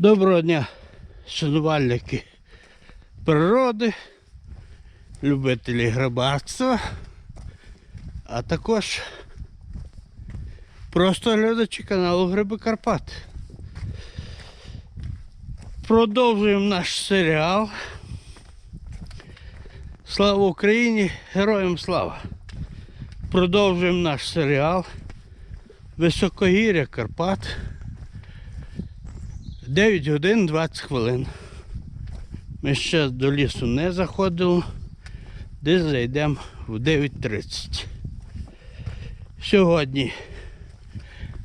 Доброго дня, шанувальники природи, любителі грибарства, а також просто глядачі каналу Гриби Карпат. Продовжуємо наш серіал. Слава Україні! Героям слава! Продовжуємо наш серіал Високогір'я Карпат. 9 годин 20 хвилин. Ми ще до лісу не заходили, десь зайдемо в 9.30. Сьогодні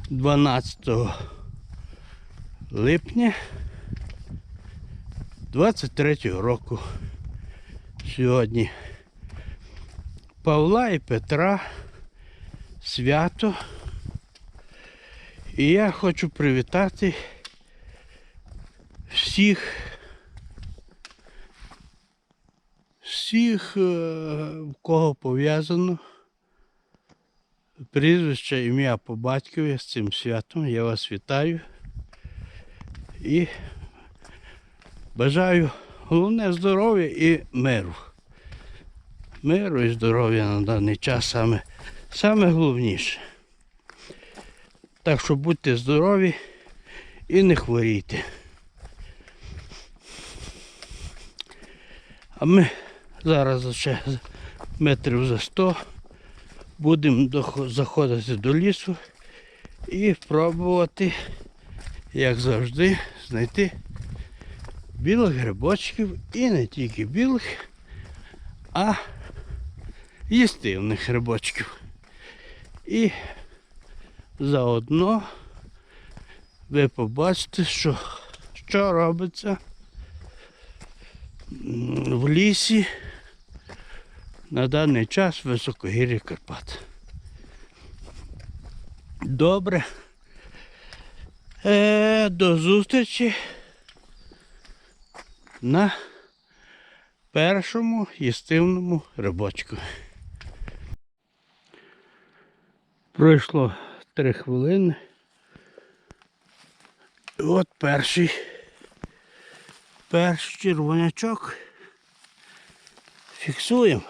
12 липня 23 року. Сьогодні Павла і Петра свято. І я хочу привітати всіх, всіх, е, в кого пов'язано прізвище, ім'я по батькові з цим святом. Я вас вітаю і бажаю головне здоров'я і миру. Миру і здоров'я на даний час саме, саме головніше. Так що будьте здорові і не хворійте. А ми зараз ще метрів за 100 будемо заходити до лісу і пробувати, як завжди, знайти білих грибочків і не тільки білих, а їстивних грибочків. І заодно ви побачите, що, що робиться в лісі на даний час високогір'я Карпат. Добре. Е, до зустрічі на першому їстивному рибочку. Пройшло три хвилини. І от перший перший червонячок. Фіксуємо.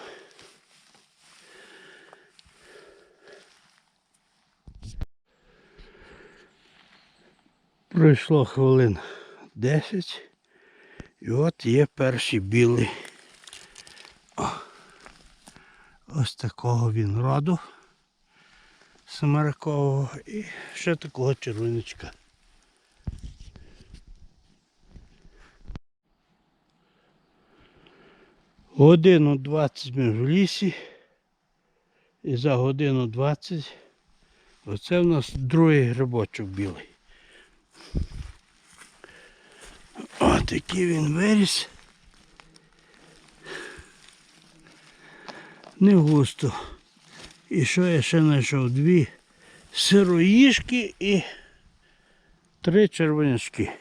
Пройшло хвилин 10. І от є перший білий. О, ось такого він роду самаракового і ще такого червонячка. Годину 20 ми в лісі. І за годину 20 оце в нас другий грибочок білий. О, такий він виріс. Не густо. І що я ще знайшов? Дві сироїшки і три червонячки.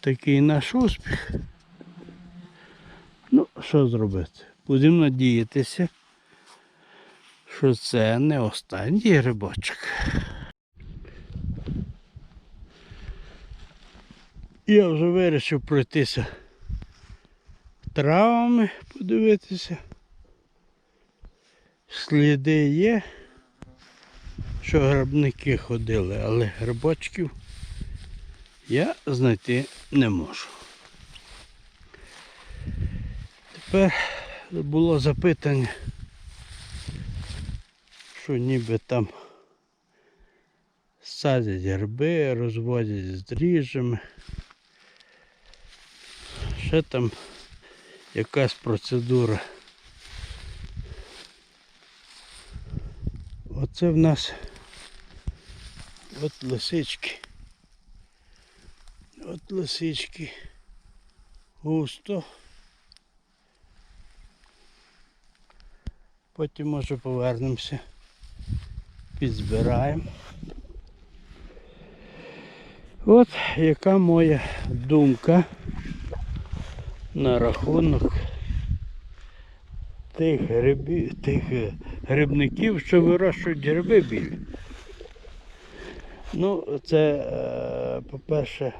Такий наш успіх. Ну, що зробити? Будемо надіятися, що це не останній грибочок. Я вже вирішив пройтися травами, подивитися. Сліди є, що грибники ходили, але грибочків я знайти не можу. Тепер було запитання, що ніби там садять гриби, розводять з дріжджами. Ще там якась процедура. Оце в нас от лисички. От лисички. Густо. Потім може повернемося. Підзбираємо. От яка моя думка на рахунок тих грибів, тих е, грибників, що вирощують гриби білі. Ну, це, е, по-перше,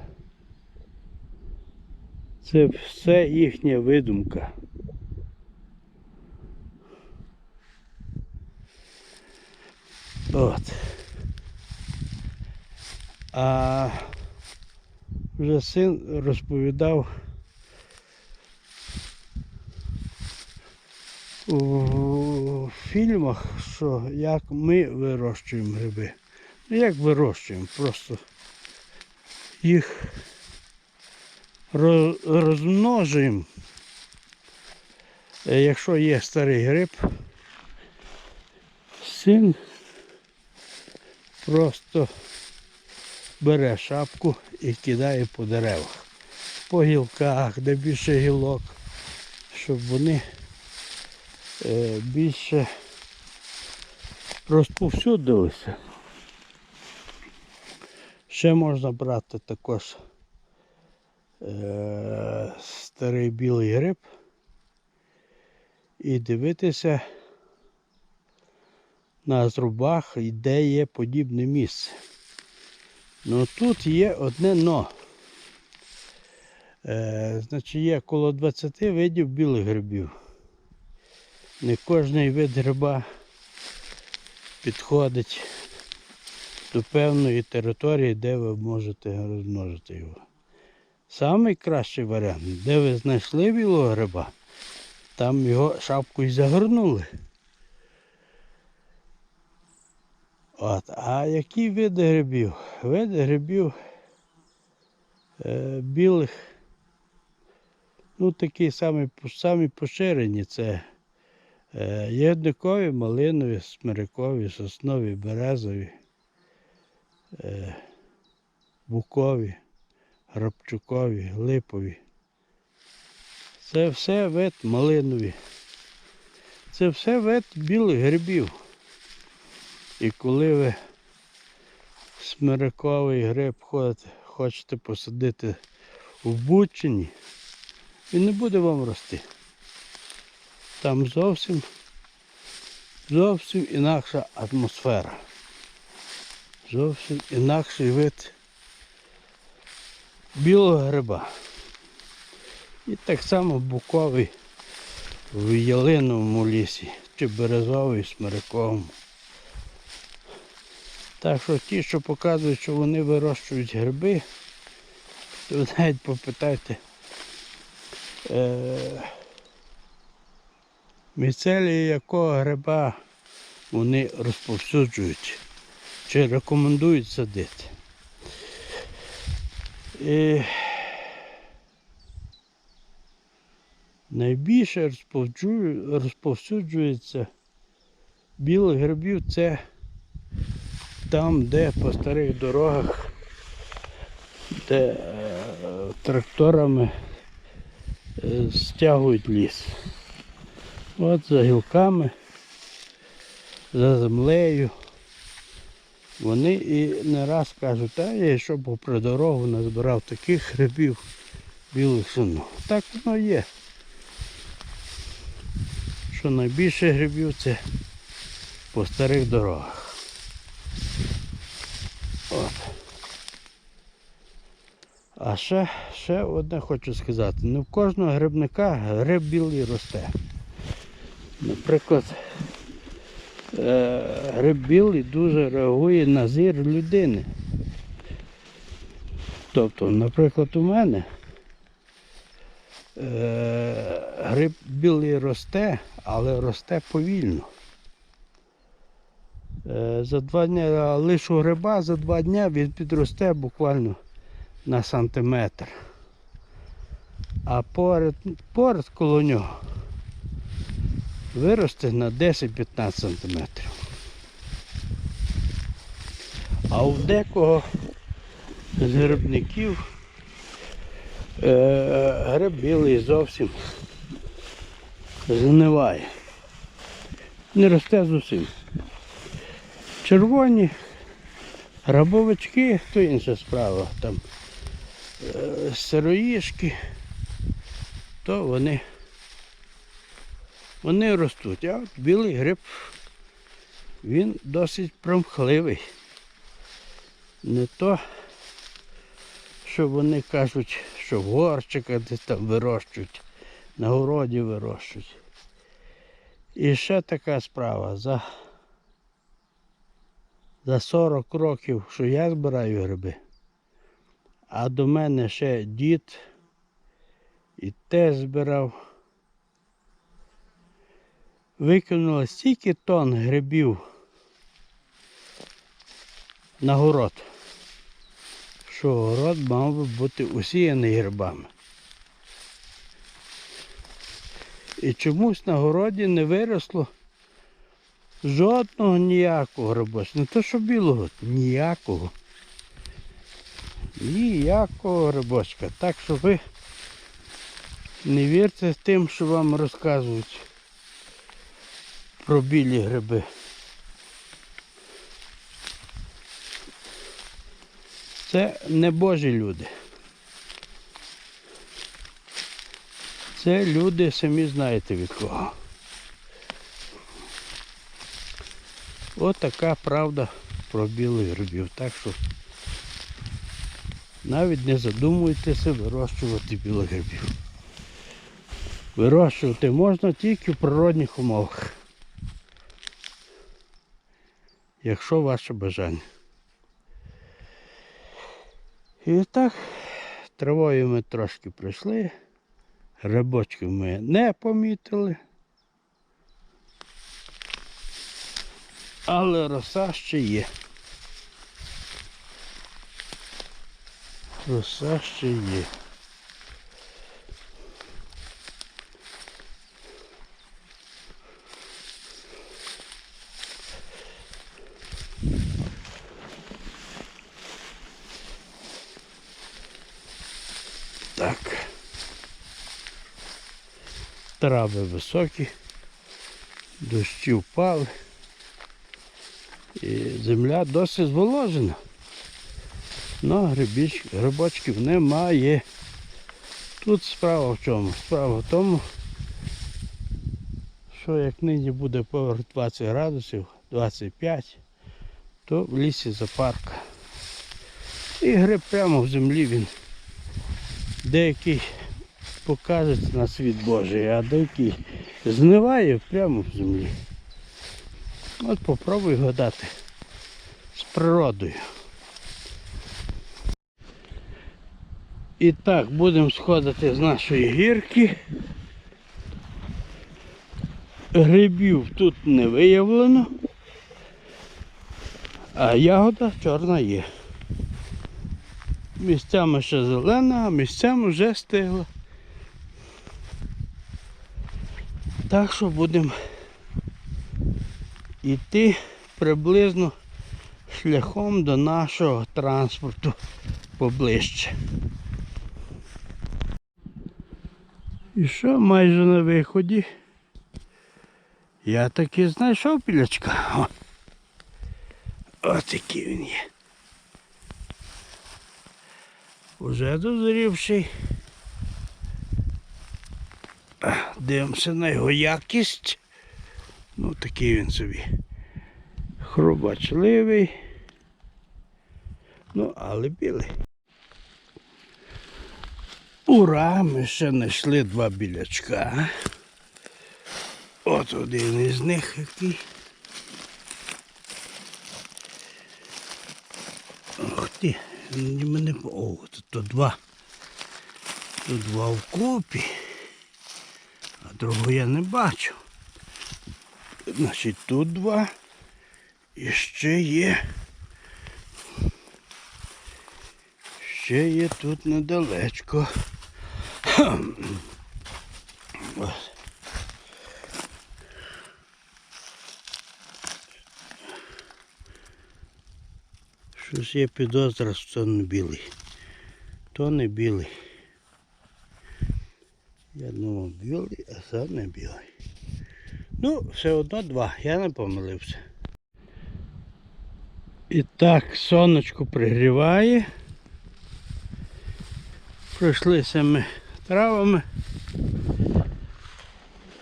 це все їхня видумка. От. А вже син розповідав у фільмах, що як ми вирощуємо гриби. Ну як вирощуємо, просто їх розмножуємо. Е, Якщо є старий гриб, син просто бере шапку і кидає по деревах, по гілках, де більше гілок, щоб вони е, більше розповсюдилися. Ще можна брати також е, старий білий гриб і дивитися на зрубах, і де є подібне місце. Ну тут є одне но. Е, значить є коло 20 видів білих грибів. Не кожний вид гриба підходить до певної території, де ви можете розмножити його. Самий кращий варіант, де ви знайшли білого гриба, там його шапкою загорнули. От. А які види грибів? Види грибів е, білих, ну такі самі, самі поширені. Це е, ягодникові, малинові, смирикові, соснові, березові, е, букові, грабчукові, липові. Це все вид малинові. Це все вид білих грибів. І коли ви смириковий гриб ходите, хочете посадити в бучині, він не буде вам рости. Там зовсім зовсім інакша атмосфера. Зовсім інакший вид білого гриба. І так само буковий в ялиновому лісі, чи березовий, смириковому. Так що ті, що показують, що вони вирощують гриби, то навіть попитайте е, міцелії якого гриба вони розповсюджують чи рекомендують садити. І найбільше розповсюджу- розповсюджується білих грибів це там, де по старих дорогах, де е, тракторами е, стягують ліс. От за гілками, за землею. Вони і не раз кажуть, а я йшов попри дорогу, назбирав таких грибів білих сину. Так воно є. Що найбільше грибів це по старих дорогах. От. А ще, ще одне хочу сказати. Не в кожного грибника гриб білий росте. Наприклад, е, гриб білий дуже реагує на зір людини. Тобто, наприклад, у мене е, гриб білий росте, але росте повільно. Е, За два дні лишу гриба, за два дні він підросте буквально на сантиметр. А поряд, поряд коло нього виросте на 10-15 сантиметрів. А у декого з грибників е, гриб білий зовсім згниває. Не росте зовсім. Червоні грабовички, то інша справа. Там е, сироїшки, то вони, вони ростуть. А от білий гриб, він досить промхливий. Не то, що вони кажуть, що в горчиках десь там вирощують, на городі вирощують. І ще така справа. За, за 40 років, що я збираю гриби, а до мене ще дід і те збирав. Викинуло стільки тонн грибів на город, що город мав би бути усіяний грибами. І чомусь на городі не виросло жодного ніякого грибочка. Не то що білого, ніякого. Ніякого грибочка. Так що ви не вірте тим, що вам розказують про білі гриби. Це не божі люди. Це люди самі знаєте від кого. От така правда про білих грибів. Так що навіть не задумуйтеся вирощувати білих грибів. Вирощувати можна тільки в природних умовах. Якщо ваше бажання. І так, травою ми трошки пройшли. Грибочків ми не помітили. Але роса ще є. Роса ще є. Так. Трави високі, дощі впали. І земля досить зволожена. Но грибіч, грибочків немає. Тут справа в чому? Справа в тому, що як нині буде поверх 20 градусів, 25, то в лісі запарка. І гриб прямо в землі він деякий покажеться на світ Божий, а деякий зниває прямо в землі. От попробуй гадати з природою. І так, будемо сходити з нашої гірки. Грибів тут не виявлено, а ягода чорна є. Місцями ще зелена, а місцями вже стигла. Так що будемо йти приблизно шляхом до нашого транспорту поближче. І що майже на виході? Я таки знайшов пілячка. О. Ось який він є. Уже дозрівший. Дивимося на його якість. Ну такий він собі. Хрубачливий. Ну, але білий. Ура! Ми ще знайшли два білячка. От один із них який. Ох ти, мене. О, тут два. Тут два вкупі. А другого я не бачу. Значить тут два. І ще є. Ще є тут недалечко. Ось. Щось є підозра, що це не білий. То не білий. Я думав білий, а це не білий. Ну, все одно два, я не помилився. І так, сонечко пригріває. Пройшлися ми травами.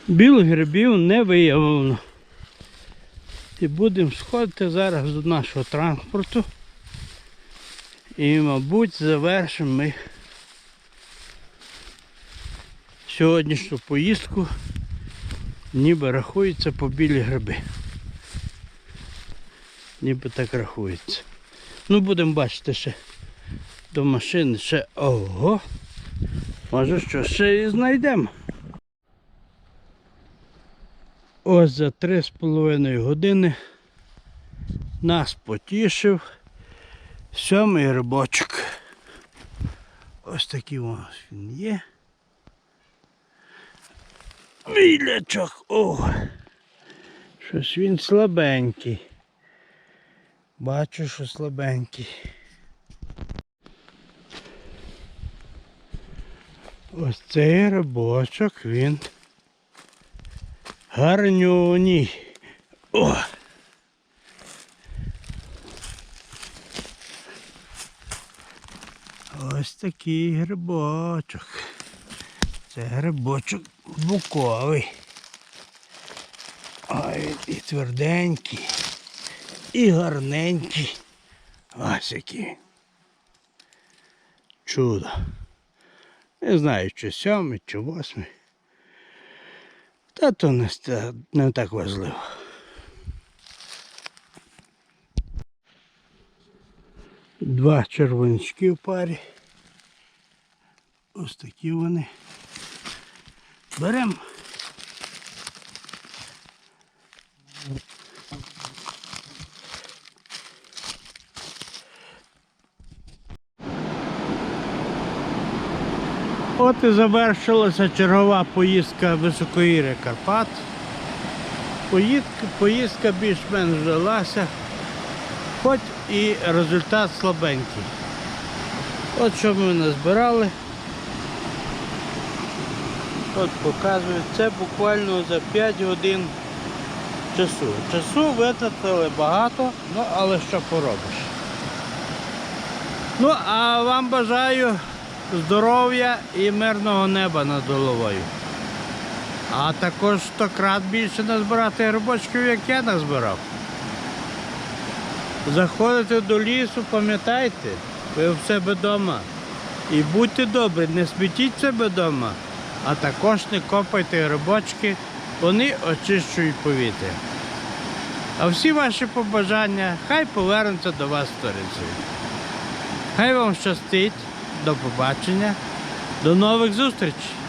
Білих грибів не виявлено. І будемо сходити зараз до нашого транспорту. І, мабуть, завершимо ми сьогоднішню поїздку, ніби рахується по білі гриби. Ніби так рахується. Ну, будемо бачити ще до машини ще ого. Може що ще і знайдемо. Ось за три з половиною години нас потішив сьомий рибочок. Ось такий у нас він є. Мілячок, о! Щось він слабенький. Бачу, що слабенький. Ось цей рибочок, він гарнюній. О! Ось такий грибочок. Це грибочок буковий. Ой, і тверденький, і гарненький. Ось який. Чудо. Не знаю, чи сьомий, чи восьмий. Та то не, не так важливо. Два червонячки в парі. Ось такі вони. Беремо. От і завершилася чергова поїздка високогір'я Карпат. Поїздка, поїздка більш-менш вдалася, хоч і результат слабенький. От що ми назбирали. От показую, це буквально за 5 годин часу. Часу витратили багато, ну але що поробиш. Ну, а вам бажаю здоров'я і мирного неба над головою. А також стократ більше назбирати грибочків, як я назбирав. Заходите до лісу, пам'ятайте, ви в себе вдома. І будьте добрі, не смітіть себе вдома, а також не копайте грибочки, вони очищують повітря. А всі ваші побажання хай повернуться до вас сторицею. Хай вам щастить, до побачення, до нових зустрічей!